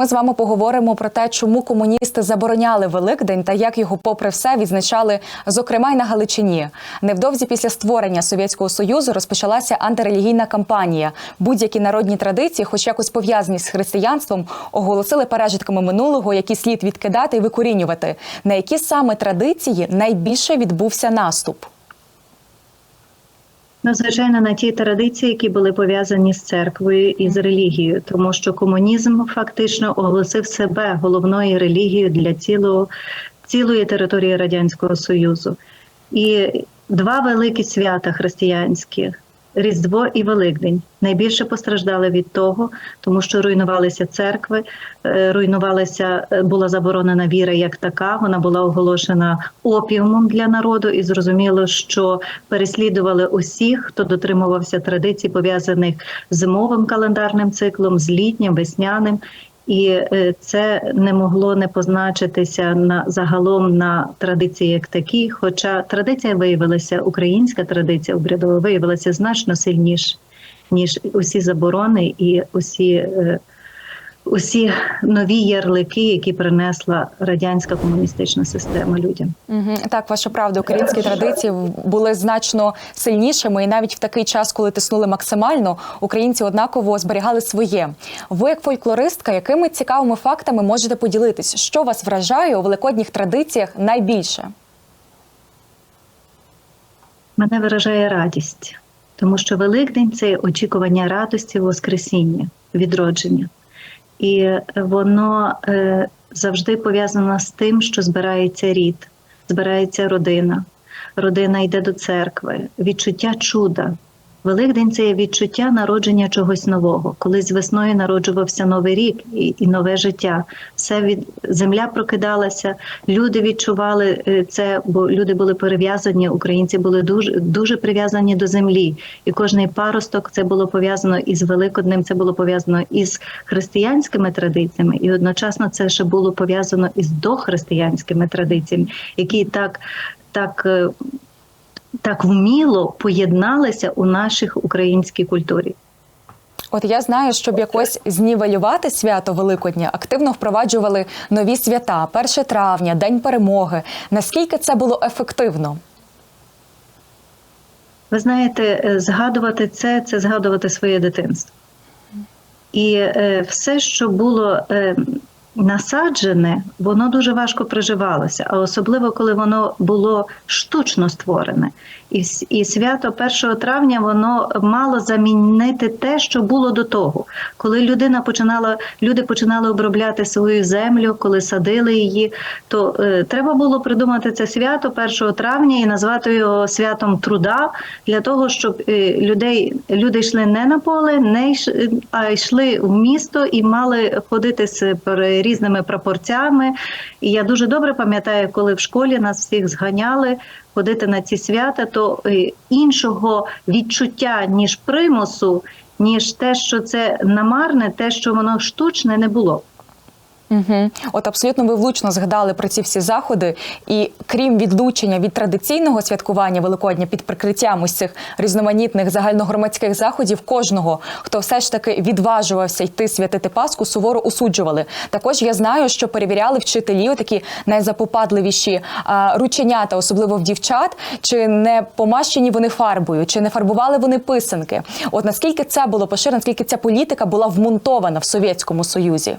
Ми з вами поговоримо про те, чому комуністи забороняли Великдень та як його, попри все, відзначали, зокрема й на Галичині. Невдовзі після створення Совєтського Союзу розпочалася антирелігійна кампанія. Будь-які народні традиції, хоч якось пов'язані з християнством, оголосили пережитками минулого, які слід відкидати і викорінювати. На які саме традиції найбільше відбувся наступ? Ну, звичайно, на ті традиції, які були пов'язані з церквою і з релігією, тому що комунізм фактично оголосив себе головною релігією для цілого, цілої території Радянського Союзу. І два великі свята християнські Різдво і Великдень найбільше постраждали від того, тому що руйнувалися церкви, е, руйнувалася, е, була заборонена віра як така. Вона була оголошена опіумом для народу, і зрозуміло, що переслідували усіх, хто дотримувався традицій, пов'язаних з зимовим календарним циклом, з літнім, весняним. І е, це не могло не позначитися на загалом на традиції як такі. Хоча традиція виявилася, українська традиція обрядова виявилася значно сильніш, ніж усі заборони і усі, е, усі нові ярлики, які принесла радянська комуністична система людям. Угу. Так, ваша правда, українські традиції були значно сильнішими, і навіть в такий час, коли тиснули максимально, українці однаково зберігали своє. Ви, як фольклористка, якими цікавими фактами можете поділитись? Що вас вражає у великодніх традиціях найбільше? Мене виражає радість, тому що Великдень це очікування радості, Воскресіння, відродження. І воно е, завжди пов'язано з тим, що збирається рід, збирається родина. Родина йде до церкви, відчуття чуда. Великдень це є відчуття народження чогось нового. Колись весною народжувався новий рік і, і нове життя. Все від земля прокидалася, люди відчували е, це, бо люди були перев'язані, українці були дуже дуже прив'язані до землі. І кожний паросток це було пов'язано із Великоднем, це було пов'язано із християнськими традиціями, і одночасно це ще було пов'язано із дохристиянськими традиціями, які так так. Так вміло поєдналися у наших українській культурі. От я знаю, щоб якось знівелювати свято Великодня, активно впроваджували нові свята, 1 травня, День перемоги. Наскільки це було ефективно? Ви знаєте, е, згадувати це це згадувати своє дитинство. І е, все, що було е, насаджене, воно дуже важко приживалося, а особливо коли воно було штучно створене. І, і свято 1 травня воно мало замінити те, що було до того. Коли людина починала, люди починали обробляти свою землю, коли садили її, то е, треба було придумати це свято 1 травня і назвати його святом труда для того, щоб е, людей люди йшли не на поле, не йш- а йшли в місто і мали ходити з пер- різними прапорцями. І я дуже добре пам'ятаю, коли в школі нас всіх зганяли ходити на ці свята, то е, іншого відчуття ніж примусу, ніж те, що це намарне, те, що воно штучне, не було. Угу. От абсолютно ви влучно згадали про ці всі заходи, і крім відлучення від традиційного святкування Великодня під прикриттям ось цих різноманітних загальногромадських заходів, кожного, хто все ж таки відважувався йти святити Пасху, суворо осуджували. Також я знаю, що перевіряли вчителі такі найзапопадливіші а, рученята, особливо в дівчат, чи не помащені вони фарбою, чи не фарбували вони писанки. От наскільки це було поширено, наскільки ця політика була вмонтована в Совєтському Союзі?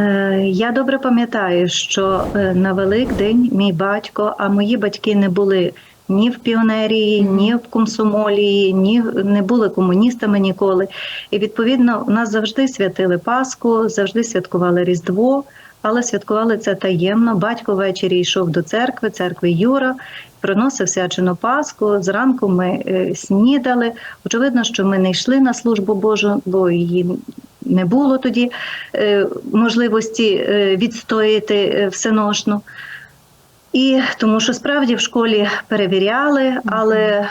Е, Я добре пам'ятаю, що е, на Великдень мій батько, а мої батьки не були ні в піонерії, ні в комсомолії, ні не були комуністами ніколи. І відповідно у нас завжди святили Пасху, завжди святкували Різдво, але святкували це таємно. Батько ввечері йшов до церкви, церкви Юра. Приносив свячену Пасху. Зранку ми е, снідали. Очевидно, що ми не йшли на службу Божу, бо її не було тоді е, можливості е, відстояти е, всеношну. І тому що справді в школі перевіряли, але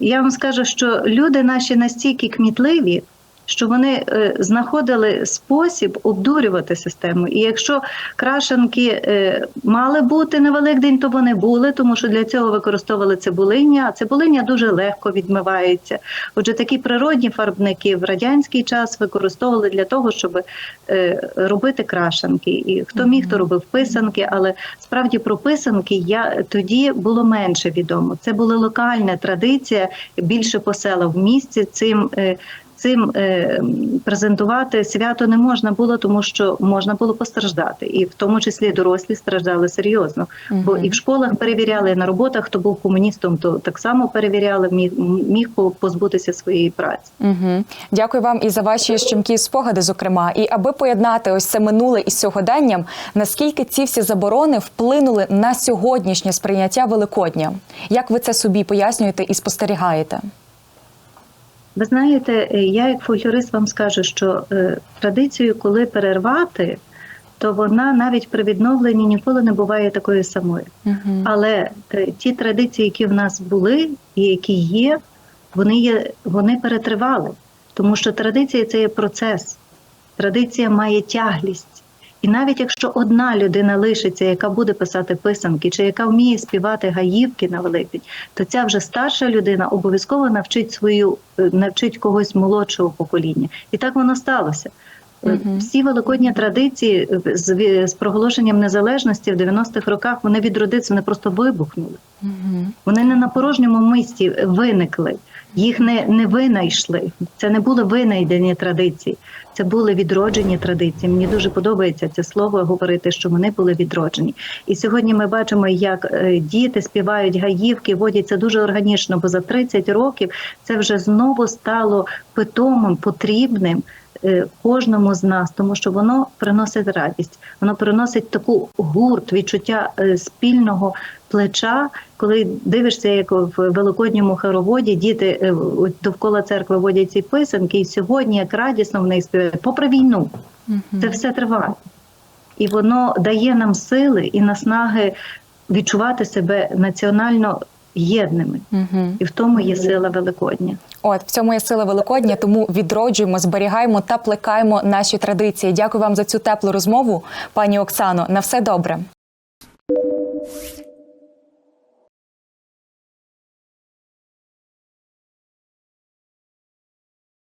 я вам скажу, що люди наші настільки кмітливі, що вони е, знаходили спосіб обдурювати систему. І якщо крашенки е, мали бути на Великдень, то вони були, тому що для цього використовували цибулиння. А цибулиння дуже легко відмивається. Отже, такі природні фарбники в радянський час використовували для того, щоб е, робити крашенки. І хто міг, то робив писанки, але справді про писанки я тоді було менше відомо. Це була локальна традиція більше по селах в місті. Цим цим е, презентувати свято не можна було, тому що можна було постраждати, і в тому числі дорослі страждали серйозно. Бо Мгм. і в школах перевіряли і на роботах, хто був комуністом, то так само перевіряли, міг, міг позбутися своєї праці. Угу. Дякую вам і за ваші щемкі спогади, зокрема. І аби поєднати ось це минуле із сьогоденням, наскільки ці всі заборони вплинули на сьогоднішнє сприйняття Великодня? Як ви це собі пояснюєте і спостерігаєте? Ви знаєте, е, я як фольклорист вам скажу, що е, традицію, коли перервати, то вона навіть при відновленні ніколи не буває такою самою. Угу. Але е, ті традиції, які в нас були і які є, вони є, вони перетривали. Тому що традиція це є процес. Традиція має тяглість. І навіть якщо одна людина лишиться, яка буде писати писанки, чи яка вміє співати гаївки на Великдень, то ця вже старша людина обов'язково навчить свою е, навчить когось молодшого покоління. І так воно сталося. Мгм. Всі великодні традиції е, з, з проголошенням незалежності в 90-х роках вони відродилися, вони просто вибухнули. Угу. Вони не на порожньому місці виникли, їх не, не винайшли. Це не були винайдені традиції, це були відроджені традиції. Мені дуже подобається це слово говорити, що вони були відроджені. І сьогодні ми бачимо, як е, діти співають гаївки, водяться дуже органічно, бо за 30 років це вже знову стало питомим, потрібним. Е, Кожному з нас, тому що воно приносить радість, воно приносить таку гурт, відчуття е, спільного плеча, коли дивишся, як в великодньому хороводі діти е, довкола церкви водять ці писанки, і сьогодні як радісно в них співають, попри війну, це все триває. І воно дає нам сили і наснаги відчувати себе національно єдними. Угу. І в тому є сила Великодня. От в цьому є сила Великодня, тому відроджуємо, зберігаємо та плекаємо наші традиції. Дякую вам за цю теплу розмову, пані Оксано. На все добре.